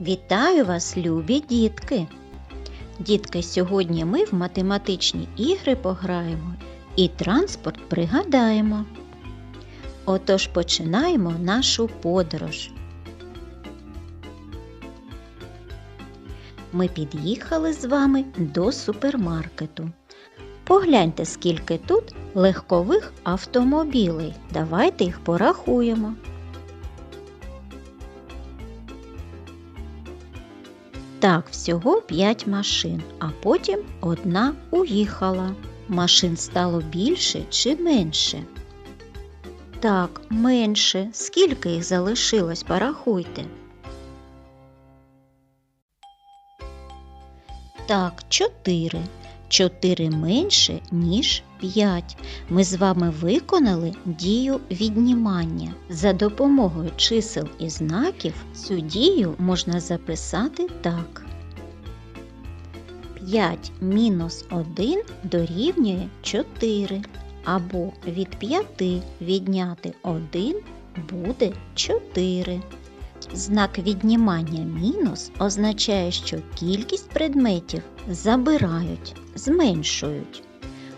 Вітаю вас, любі дітки! Дітки, сьогодні ми в математичні ігри пограємо і транспорт пригадаємо. Отож починаємо нашу подорож. Ми під'їхали з вами до супермаркету. Погляньте, скільки тут легкових автомобілей. Давайте їх порахуємо. Так, всього 5 машин, а потім одна уїхала. Машин стало більше чи менше? Так, менше. Скільки їх залишилось, порахуйте. Так, 4. 4 менше, ніж 5. Ми з вами виконали дію віднімання. За допомогою чисел і знаків цю дію можна записати так. 5 мінус 1 дорівнює 4. Або від 5 відняти 1 буде 4. Знак віднімання мінус означає, що кількість предметів забирають, зменшують.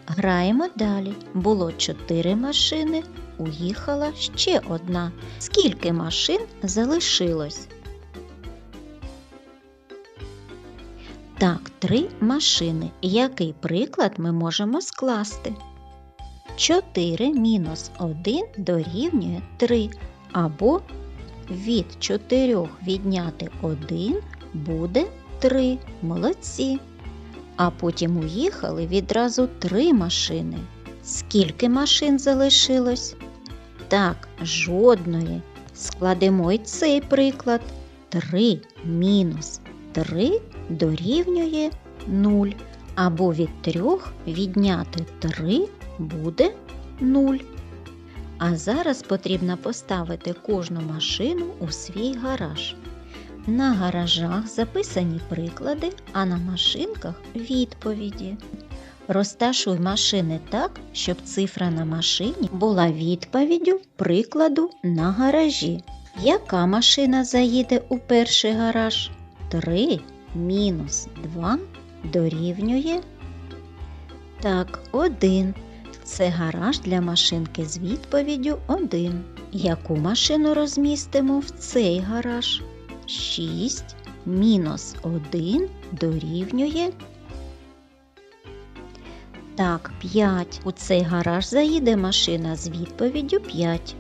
Граємо далі. Було 4 машини, уїхала ще одна. Скільки машин залишилось? Так, 3 машини. Який приклад ми можемо скласти? 4 мінус 1 дорівнює 3 або від 4 відняти 1 буде 3. Молодці. А потім уїхали відразу 3 машини. Скільки машин залишилось? Так, жодної. Складемо й цей приклад. 3 мінус 3 дорівнює 0. Або від 3 відняти 3 буде 0. А зараз потрібно поставити кожну машину у свій гараж. На гаражах записані приклади, а на машинках відповіді. Розташуй машини так, щоб цифра на машині була відповіддю прикладу на гаражі. Яка машина заїде у перший гараж? 3 мінус 2 дорівнює. Так, 1. Це гараж для машинки з відповіддю 1. Яку машину розмістимо в цей гараж? 6 мінус 1 дорівнює. Так, 5. У цей гараж заїде машина з відповіддю 5.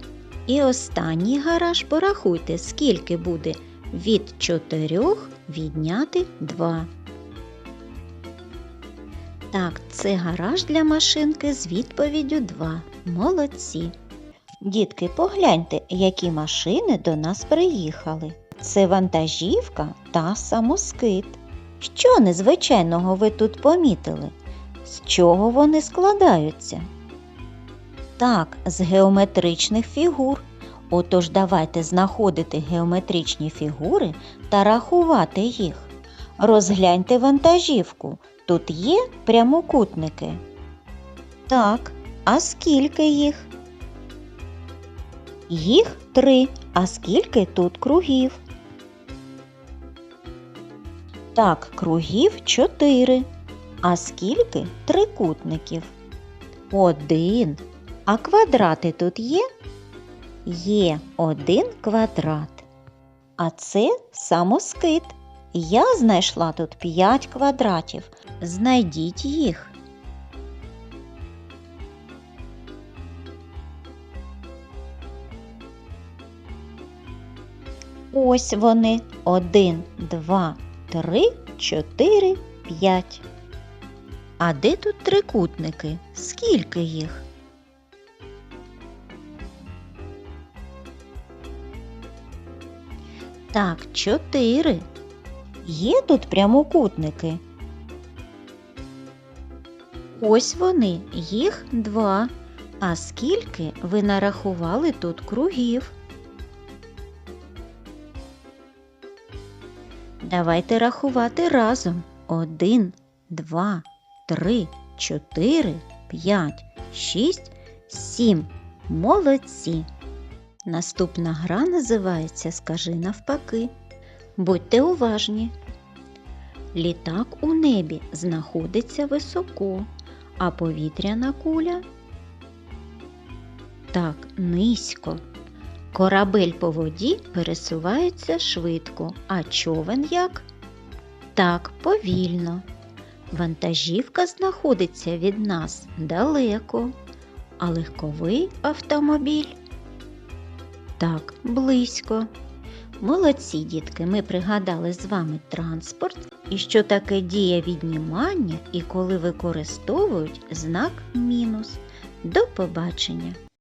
І останній гараж порахуйте, скільки буде від 4 відняти 2. Так, це гараж для машинки з відповіддю 2. Молодці. Дітки, погляньте, які машини до нас приїхали. Це вантажівка та самоскид. Що незвичайного ви тут помітили? З чого вони складаються? Так, з геометричних фігур. Отож давайте знаходити геометричні фігури та рахувати їх. Розгляньте вантажівку. Тут є прямокутники? Так, а скільки їх? Їх три. А скільки тут кругів? Так, кругів чотири. А скільки трикутників? Один. А квадрати тут є? Є один квадрат. А це самоскид. Я знайшла тут 5 квадратів. Знайдіть їх. Ось вони. Один, два, три, чотири, п'ять. А де тут трикутники? Скільки їх? Так, чотири. Є тут прямокутники? Ось вони, їх два. А скільки ви нарахували тут кругів? Давайте рахувати разом. Один, два, три, чотири, п'ять, шість, сім. Молодці! Наступна гра називається Скажи навпаки. Будьте уважні. Літак у небі знаходиться високо, а повітряна куля так низько. Корабель по воді пересувається швидко, а човен як? Так, повільно. Вантажівка знаходиться від нас далеко, а легковий автомобіль так, близько. Молодці, дітки, ми пригадали з вами транспорт і що таке дія віднімання і коли використовують знак мінус. До побачення!